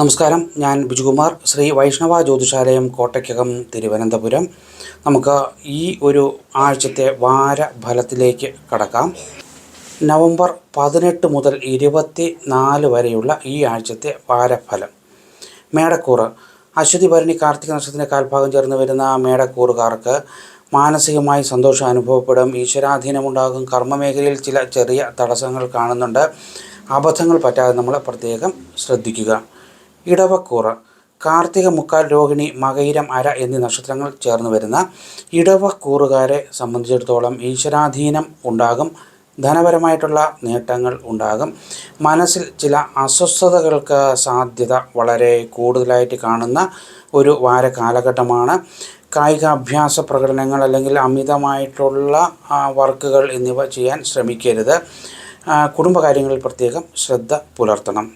നമസ്കാരം. ഞാൻ ബിജുകുമാർ. ശ്രീ വൈഷ്ണവ ജ്യോതിഷാലയം കോട്ടയ്ക്കകം തിരുവനന്തപുരം. നമുക്ക് ഈ ഒരു ആഴ്ചത്തെ വാര ഫലത്തിലേക്ക് കടക്കാം. നവംബർ പതിനെട്ട് മുതൽ ഇരുപത്തി നാല് വരെയുള്ള ഈ ആഴ്ചത്തെ വാരഫലം. മേടക്കൂറ്. അശ്വതി ഭരണി കാർത്തിക നക്ഷത്രത്തിന്റെ കാൽഭാഗം ചേർന്ന് വരുന്ന മേടക്കൂറുകാർക്ക് മാനസികമായി സന്തോഷം അനുഭവപ്പെടും. ഈശ്വരാധീനമുണ്ടാകും. കർമ്മമേഖലയിൽ ചില ചെറിയ തടസ്സങ്ങൾ കാണുന്നുണ്ട്. അബദ്ധങ്ങൾ പറ്റാതെ നമ്മൾ പ്രത്യേകം ശ്രദ്ധിക്കുക. ഇടവക്കൂറ് കാർത്തിക മുക്കാൽ രോഹിണി മകയിരം അര എന്നീ നക്ഷത്രങ്ങൾ ചേർന്ന് വരുന്ന ഇടവക്കൂറുകാരെ സംബന്ധിച്ചിടത്തോളം ഈശ്വരാധീനം ഉണ്ടാകും ധനപരമായിട്ടുള്ള നേട്ടങ്ങൾ ഉണ്ടാകും. മനസ്സിൽ ചില അസ്വസ്ഥതകൾക്ക് സാധ്യത വളരെ കൂടുതലായിട്ട് കാണുന്ന ഒരു വാര കാലഘട്ടമാണ് കായികാഭ്യാസ പ്രകടനങ്ങൾ അല്ലെങ്കിൽ അമിതമായിട്ടുള്ള വർക്കുകൾ എന്നിവ ചെയ്യാൻ ശ്രമിക്കരുത്. കുടുംബകാര്യങ്ങളിൽ പ്രത്യേകം ശ്രദ്ധ പുലർത്തണം.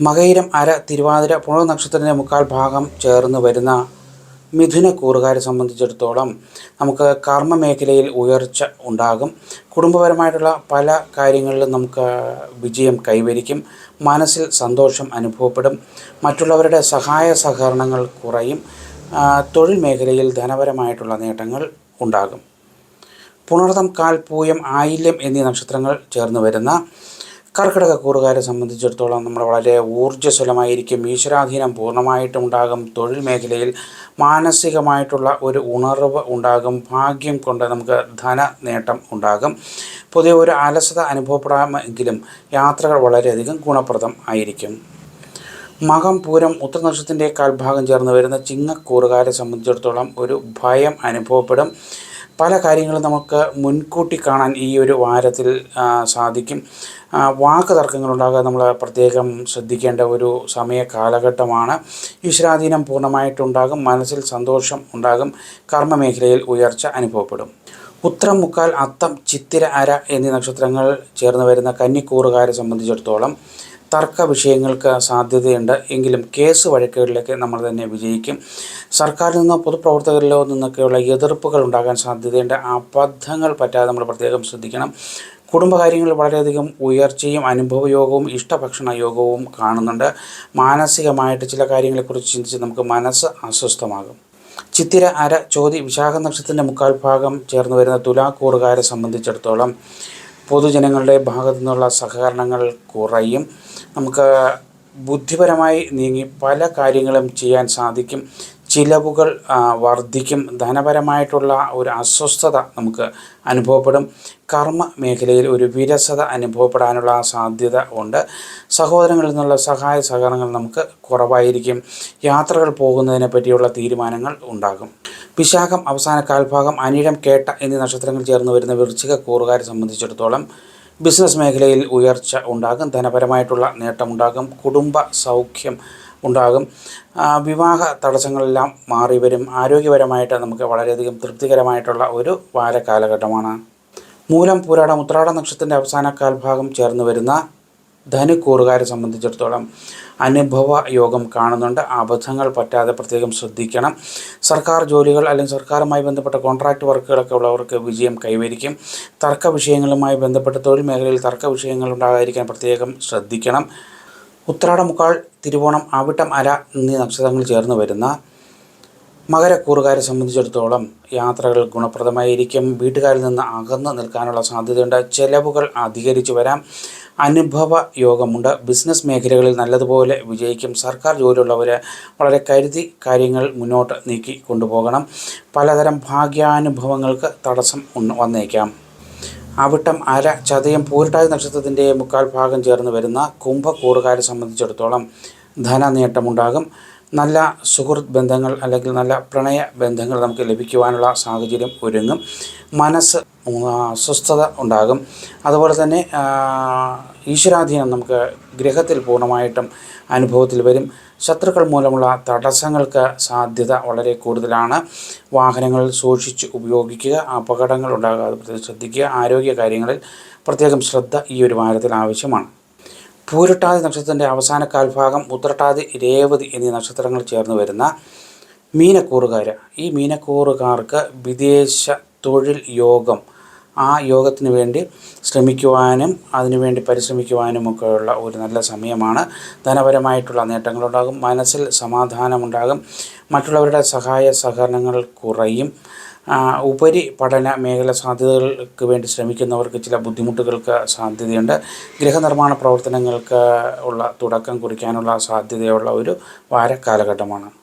മകയിരം അര തിരുവാതിര പുണർ നക്ഷത്രത്തിന്റെ മുക്കാൽ ഭാഗം ചേർന്ന് വരുന്ന മിഥുന കൂറുകാരെ സംബന്ധിച്ചിടത്തോളം നമുക്ക് കർമ്മ മേഖലയിൽ ഉയർച്ച ഉണ്ടാകും. കുടുംബപരമായിട്ടുള്ള പല കാര്യങ്ങളിലും നമുക്ക് വിജയം കൈവരിക്കും. മനസ്സിൽ സന്തോഷം അനുഭവപ്പെടും. മറ്റുള്ളവരുടെ സഹായ സഹകരണങ്ങൾ കുറയും. തൊഴിൽ മേഖലയിൽ ധനപരമായിട്ടുള്ള നേട്ടങ്ങൾ ഉണ്ടാകും. പുണർതം കാൽപൂയം ആയില്യം എന്നീ നക്ഷത്രങ്ങൾ ചേർന്ന് വരുന്ന കർക്കിടക കൂറുകാരെ സംബന്ധിച്ചിടത്തോളം നമ്മൾ വളരെ ഊർജസ്വലമായിരിക്കും. ഈശ്വരാധീനം പൂർണമായിട്ടും ഉണ്ടാകും. തൊഴിൽ മേഖലയിൽ മാനസികമായിട്ടുള്ള ഒരു ഉണർവ് ഉണ്ടാകും. ഭാഗ്യം കൊണ്ട് നമുക്ക് ധന നേട്ടം ഉണ്ടാകും. പൊതുവെ ഒരു അലസത അനുഭവപ്പെടാമെങ്കിലും യാത്രകൾ വളരെയധികം ഗുണപ്രദം ആയിരിക്കും. മകം പൂരം ഉത്തരനക്ഷത്തിന്റെ കാൽഭാഗം ചേർന്ന് വരുന്ന ചിങ്ങക്കൂറുകാരെ സംബന്ധിച്ചിടത്തോളം ഒരു ഭയം അനുഭവപ്പെടും. പല കാര്യങ്ങളും നമുക്ക് മുൻകൂട്ടി കാണാൻ ഈ ഒരു വാരത്തിൽ സാധിക്കും. വാക്ക് തർക്കങ്ങളുണ്ടാകാതെ നമ്മൾ പ്രത്യേകം ശ്രദ്ധിക്കേണ്ട ഒരു സമയ കാലഘട്ടമാണ്. ഈശ്വരാധീനം പൂർണമായിട്ടുണ്ടാകും മനസ്സിൽ സന്തോഷം ഉണ്ടാകും കർമ്മമേഖലയിൽ ഉയർച്ച അനുഭവപ്പെടും. ഉത്തരം മുക്കാൽ അത്തം ചിത്തിര അര എന്നീ നക്ഷത്രങ്ങൾ ചേർന്ന് വരുന്ന കന്നിക്കൂറുകാരെ സംബന്ധിച്ചിടത്തോളം തർക്ക വിഷയങ്ങൾക്ക് സാധ്യതയുണ്ട്. എങ്കിലും കേസ് വഴക്കുകളിലേക്ക് നമ്മൾ തന്നെ വിജയിക്കും. സർക്കാരിൽ നിന്നോ പൊതുപ്രവർത്തകരിലോ നിന്നൊക്കെയുള്ള എതിർപ്പുകൾ ഉണ്ടാകാൻ സാധ്യതയുണ്ട്. അബദ്ധങ്ങൾ പറ്റാതെ നമ്മൾ പ്രത്യേകം ശ്രദ്ധിക്കണം. കുടുംബകാര്യങ്ങളിൽ വളരെയധികം ഉയർച്ചയും അനുഭവയോഗവും ഇഷ്ടഭക്ഷണ യോഗവും കാണുന്നുണ്ട്. മാനസികമായിട്ട് ചില കാര്യങ്ങളെക്കുറിച്ച് ചിന്തിച്ച് നമുക്ക് മനസ്സ് അസ്വസ്ഥമാകും. ചിത്തിര അര ചോതി വിശാഖ നക്ഷത്രത്തിന്റെ മുക്കാൽ ഭാഗം ചേർന്ന് വരുന്ന തുലാക്കൂറുകാരെ സംബന്ധിച്ചിടത്തോളം പൊതുജനങ്ങളുടെ ഭാഗത്തു നിന്നുള്ള സഹകരണങ്ങൾ കുറയും. നമുക്ക് ബുദ്ധിപരമായി നീങ്ങി പല കാര്യങ്ങളും ചെയ്യാൻ സാധിക്കും. ചിലവുകൾ വർദ്ധിക്കും. ധനപരമായിട്ടുള്ള ഒരു അസ്വസ്ഥത നമുക്ക് അനുഭവപ്പെടും. കർമ്മ മേഖലയിൽ ഒരു വിരസത അനുഭവപ്പെടാനുള്ള സാധ്യത ഉണ്ട്. സഹോദരങ്ങളിൽ നിന്നുള്ള സഹായ സഹകരണങ്ങൾ നമുക്ക് കുറവായിരിക്കും. യാത്രകൾ പോകുന്നതിനെ പറ്റിയുള്ള തീരുമാനങ്ങൾ ഉണ്ടാകും. വിശാഖം അവസാന കാൽഭാഗം അനിഴം കേട്ട എന്നീ നക്ഷത്രങ്ങൾ ചേർന്ന് വരുന്ന വൃശ്ചിക കൂറുകാരെ സംബന്ധിച്ചിടത്തോളം ബിസിനസ് മേഖലയിൽ ഉയർച്ച ഉണ്ടാകും. ധനപരമായിട്ടുള്ള നേട്ടമുണ്ടാകും കുടുംബ സൗഖ്യം ഉണ്ടാകും. വിവാഹ തടസ്സങ്ങളെല്ലാം മാറി വരും. ആരോഗ്യപരമായിട്ട് നമുക്ക് വളരെയധികം തൃപ്തികരമായിട്ടുള്ള ഒരു വാര കാലഘട്ടമാണ് മൂലം പൂരാടം ഉത്രാട നക്ഷത്രത്തിന്റെ അവസാന കാൽഭാഗം ചേർന്ന് വരുന്ന ധനുക്കൂറുകാരെ സംബന്ധിച്ചിടത്തോളം അനുഭവ യോഗം കാണുന്നുണ്ട്. അബദ്ധങ്ങൾ പറ്റാതെ പ്രത്യേകം ശ്രദ്ധിക്കണം. സർക്കാർ ജോലികൾ അല്ലെങ്കിൽ സർക്കാരുമായി ബന്ധപ്പെട്ട കോൺട്രാക്ട് വർക്കുകളൊക്കെ ഉള്ളവർക്ക് വിജയം കൈവരിക്കും. തർക്ക വിഷയങ്ങളുമായി ബന്ധപ്പെട്ട തൊഴിൽ മേഖലയിൽ തർക്ക വിഷയങ്ങൾ ഉണ്ടാകാതിരിക്കാൻ പ്രത്യേകം ശ്രദ്ധിക്കണം. ഉത്രാടമുക്കാൾ തിരുവോണം ആവിട്ടം അര എന്നീ നക്ഷത്രങ്ങൾ ചേർന്ന് വരുന്ന മകരക്കൂറുകാരെ സംബന്ധിച്ചിടത്തോളം യാത്രകൾ ഗുണപ്രദമായിരിക്കും. വീട്ടുകാരിൽ നിന്ന് അകന്ന് നിൽക്കാനുള്ള സാധ്യതയുണ്ട്. ചെലവുകൾ അധികരിച്ചു വരാം. അനുഭവ യോഗമുണ്ട്. ബിസിനസ് മേഖലകളിൽ നല്ലതുപോലെ വിജയിക്കും. സർക്കാർ ജോലിയുള്ളവർ വളരെ കരുതി കാര്യങ്ങൾ മുന്നോട്ട് നീക്കി കൊണ്ടുപോകണം. പലതരം ഭാഗ്യാനുഭവങ്ങൾക്ക് തടസ്സം വന്നേക്കാം. അവിട്ടം അര ചതയം പൂരിട്ടായ നക്ഷത്രത്തിന്റെ മുക്കാൽ ഭാഗം ചേർന്ന് വരുന്ന കുംഭക്കൂറുകാരെ സംബന്ധിച്ചിടത്തോളം ധനനേട്ടമുണ്ടാകും. നല്ല സുഹൃത്ത് ബന്ധങ്ങൾ അല്ലെങ്കിൽ നല്ല പ്രണയ ബന്ധങ്ങൾ നമുക്ക് ലഭിക്കുവാനുള്ള സാഹചര്യം ഒരുങ്ങും. മനസ്സ് അസ്വസ്ഥത ഉണ്ടാകും. അതുപോലെ തന്നെ ഈശ്വരാധീനം നമുക്ക് ഗ്രഹത്തിൽ പൂർണമായിട്ടും അനുഭവത്തിൽ വരും. ശത്രുക്കൾ മൂലമുള്ള തടസ്സങ്ങൾക്ക് സാധ്യത വളരെ കൂടുതലാണ്. വാഹനങ്ങൾ സൂക്ഷിച്ച് ഉപയോഗിക്കുക അപകടങ്ങൾ ഉണ്ടാകാതെ ശ്രദ്ധിക്കുക ആരോഗ്യ കാര്യങ്ങളിൽ പ്രത്യേകം ശ്രദ്ധ ഈ ഒരു വാരത്തിൽ ആവശ്യമാണ്. പൂരട്ടാതി നക്ഷത്രത്തിന്റെ അവസാന കാൽഭാഗം ഉത്രട്ടാതി രേവതി എന്നീ നക്ഷത്രങ്ങൾ ചേർന്ന് വരുന്ന മീനക്കൂറുകാർ ഈ മീനക്കൂറുകാർക്ക് വിദേശ തൊഴിൽ യോഗം ആ യോഗത്തിന് വേണ്ടി ശ്രമിക്കുവാനും അതിനുവേണ്ടി പരിശ്രമിക്കുവാനുമൊക്കെയുള്ള ഒരു നല്ല സമയമാണ്. ധനപരമായിട്ടുള്ള നേട്ടങ്ങളുണ്ടാകും മനസ്സിൽ സമാധാനമുണ്ടാകും മറ്റുള്ളവരുടെ സഹായ സഹകരണങ്ങൾ കുറയും. ഉപരി പഠന മേഖല സാധ്യതകൾക്ക് വേണ്ടി ശ്രമിക്കുന്നവർക്ക് ചില ബുദ്ധിമുട്ടുകൾക്ക് സാധ്യതയുണ്ട്. ഗൃഹനിർമ്മാണ പ്രവർത്തനങ്ങൾക്ക് ഉള്ള തുടക്കം കുറിക്കാനുള്ള സാധ്യതയുള്ള ഒരു വാര കാലഘട്ടമാണ്